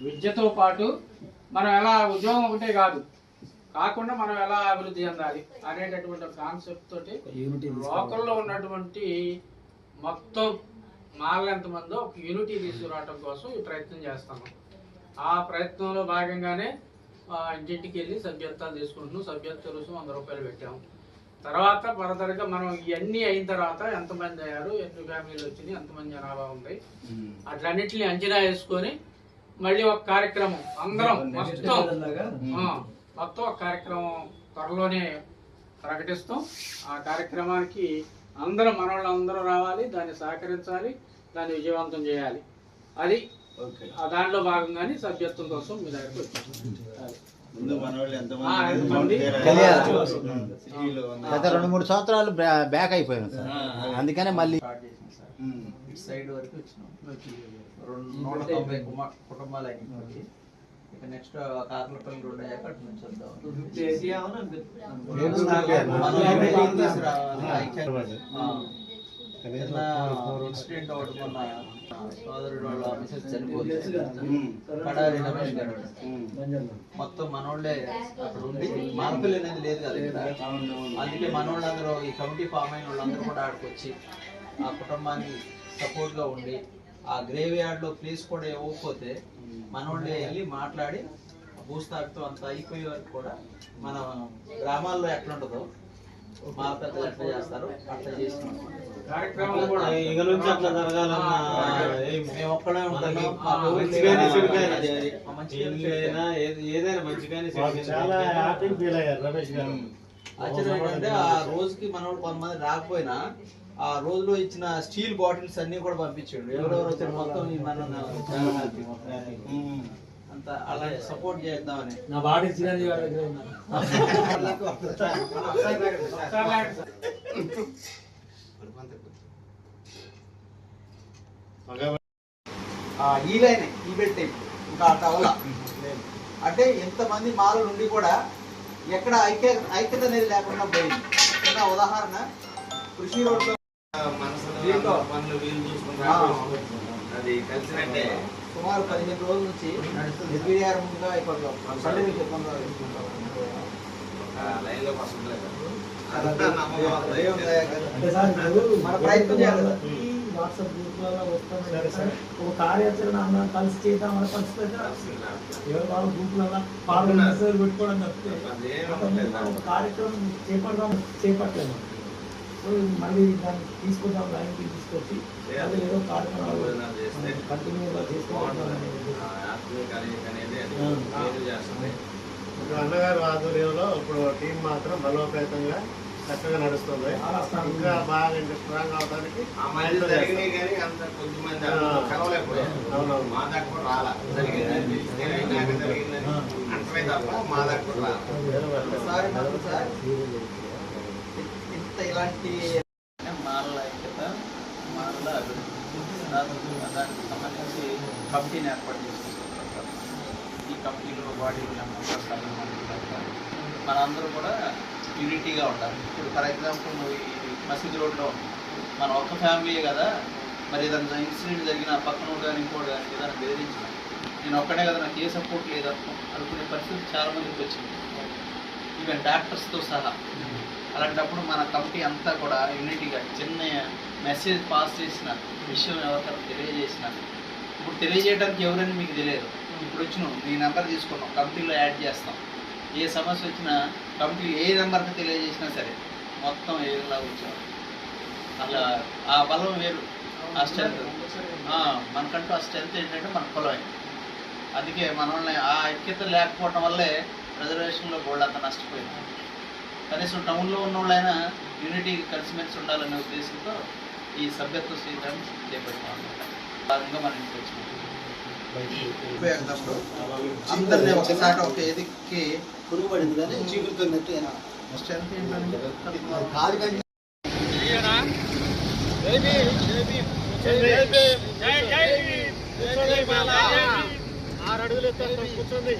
విద్యతో పాటు మనం ఎలా ఉద్యోగం ఒకటే కాదు కాకుండా మనం ఎలా అభివృద్ధి చెందాలి అనేటటువంటి కాన్సెప్ట్ తోటి లోకల్లో ఉన్నటువంటి మొత్తం మాలెంత మందో ఒక యూనిటీ తీసుకురావటం కోసం ఈ ప్రయత్నం చేస్తాము ఆ ప్రయత్నంలో భాగంగానే ఇంటింటికి వెళ్ళి సభ్యత్వాలు తీసుకుంటున్నాం. సభ్యత్వ రుసుము వంద రూపాయలు పెట్టాము తర్వాత ఫర్దర్గా మనం ఇవన్నీ అయిన తర్వాత ఎంతమంది అయ్యారు ఎన్ని ఫ్యామిలీలు వచ్చినాయి ఎంతమంది జనాభా ఉంది. అట్లన్నిటిని అంచనా వేసుకొని మళ్ళీ ఒక కార్యక్రమం అందరం మొత్తం మొత్తం ఒక కార్యక్రమం త్వరలోనే ప్రకటిస్తాం. ఆ కార్యక్రమానికి అందరం మనవాళ్ళు అందరూ రావాలి దాన్ని సహకరించాలి దాన్ని విజయవంతం చేయాలి. అది దాంట్లో భాగంగానే సభ్యత్వం కోసం మీ దగ్గరకు వచ్చాను గత రెండు మూడు సంవత్సరాలు బ్యా- బ్యాక్ అయిపోయాను సార్. అందుకనే మళ్ళీ స్టార్ట్ చేసాం సార్. ఉమ్. ఇటు సైడ్ వరకు వచ్చినాం. రెండు నూట తొంభై కుమ- కుటుంబాలు ఇక నెక్స్ట్ కాకలపల్లి రోడ్ అయ్యాక అటు నుంచి వద్దాం. ఇన్సిడెంట్ ఒకటి మొన్న సోదరుడు వాళ్ళ మిసెస్ చనిపోతే ఉమ్. కడారి రమేష్ గారు ఉమ్. మొత్తం మనోళ్ళే అక్కడ ఉండి మానపల్లి అనేది లేదు కదా ఇక్కడ అందుకే మనోళ్ళందరూ ఈ కమిటీ ఫామ్ అయిన వాళ్ళందరూ కూడా ఆడికి వచ్చి ఆ కుటుంబాన్ని సపోర్ట్గా ఉండి ఆ గ్రేవ్ యార్డ్లో ప్లేస్ కూడా ఇవ్వకపోతే మనోళ్ళే వెళ్ళి మాట్లాడి భూస్థాపితం అంతా అయిపోయే వరకు కూడా మన గ్రామాల్లో ఎట్లా ఉంటుందో మా పెద్దలు ఎట్లా చేస్తారు అట్లా చేసినాం. ఇక నుంచి అట్లా జరగాలన్న మేము ఒక్కడే ఏదైనా ఏది- ఏదైనా మంచిగానే వాళ్ళు చాలా హ్యాపీ ఫీల్ అయ్యారు రమేష్ గారు. ఆశ్చర్యం ఏంటంటే ఆ రోజుకి మనోడు కొంతమంది రాకపోయినా ఆ రోజులో ఇచ్చిన స్టీల్ బాటిల్స్ అన్ని కూడా పంపించాడు. ఎవరెవరు వచ్చారు? మొత్తం మన. అంత అలా సపోర్ట్ చేద్దామని. నా బాడీ చిరంజీవి గారి దగ్గర ఈ లైన్ ఈ పెట్టే ఇంకా అట్లా అవలా అంటే ఎంతమంది మాలలు ఉండి కూడా ఎక్కడ ఐక్య ఐక్యత అనేది లేకుండా పోయింది. చిన్న ఉదాహరణ? కృషి రోడ్లో. పనులు అది కలిసినట్టే. సుమారు పదిహేను రోజుల నుంచి నిర్వీర్యంగా అయిపోతాం కళ్ళు మీకు ఇబ్బంది ఒక లైన్లోకి వస్తుంది కదా. అలా అంతా నమ్మకం. దైవం దయ కదా. అంటే సార్ ఇప్పుడు మన ప్రయత్నం చేయాలి వాట్సాప్ గ్రూప్లలో వస్తాం సార్ ఒక కార్యాచరణ అన్న కలిసి చేద్దాం అని పరిస్థితి ఎవరు వాళ్ళ గ్రూప్లలో పెట్టుకోవడం తప్పితే కార్యక్రమం చేపడదాం చేపట్టలేము. సో మళ్ళీ దాన్ని తీసుకుందాం లైన్కి తీసుకొచ్చి. మళ్ళీ ఏదో కార్యక్రమాలు కంటిన్యూగా. చేసుకోవాలి అది. ఇప్పుడు అన్నగారు ఆధ్వర్యంలో ఇప్పుడు టీం మాత్రం బలోపేతంగా చక్కగా నడుస్తుంది. ఇంకా బాగా ఇంకా స్ట్రాంగ్ అవడానికి. అవునవును. మా రాలా. జరిగిందని జరిగిందని తప్ప రాలా. ఇలాంటి మారల ఐక్యత మారల అభివృద్ధి దానికి సంబంధించి కమిటీని ఏర్పాటు చేసుకుంటున్నారు ఈ కమిటీలో బాడీ మనందరూ కూడా యూనిటీగా ఉండాలి. ఇప్పుడు ఫర్ ఎగ్జాంపుల్ నువ్వు ఈ మసీద్ రోడ్లో మన ఒక్క ఫ్యామిలీ కదా మరి ఏదైనా ఇన్సిడెంట్ జరిగిన పక్కన కానీ ఇంకోటి కానీ ఏదైనా బెదిరించిన నేను ఒక్కడే కదా నాకు ఏ సపోర్ట్ లేదు అనుకునే పరిస్థితి చాలా మందికి వచ్చింది. ఈవెన్ డాక్టర్స్తో సహా. అలాంటప్పుడు మన కమిటీ అంతా కూడా యూనిటీగా చిన్న మెసేజ్ పాస్ చేసిన విషయం ఎవరికైనా తెలియజేసిన. ఇప్పుడు తెలియజేయడానికి ఎవరని మీకు తెలియదు. ఇప్పుడు వచ్చినాం మీ నెంబర్ తీసుకున్నాం కమిటీలో యాడ్ చేస్తాం. ఏ సమస్య వచ్చినా కమిటీ ఏ నెంబర్కి తెలియజేసినా సరే మొత్తం ఏలా వచ్చాం అలా ఆ బలం వేరు. ఆ స్ట్రెంత్. మనకంటూ ఆ స్ట్రెంత్ ఏంటంటే మన కులమే. అందుకే మన వాళ్ళని ఆ ఐక్యత లేకపోవటం వల్లే రిజర్వేషన్లో గోల్డ్ అంత నష్టపోయింది. కనీసం టౌన్లో ఉన్న వాళ్ళైనా యూనిటీ కలిసిమెలిసి ఉండాలనే ఉద్దేశంతో ఈ సభ్యత్వ స్వీకారం చేపట్టాం అనమాట భాగంగా మన ఇంటికి వచ్చినాం. అందరినీ ఒకసారి ఒక ఎదిక్కి పురుగు పడింది కానీ కానీ ఆరు అడుగులు కూర్చోండి.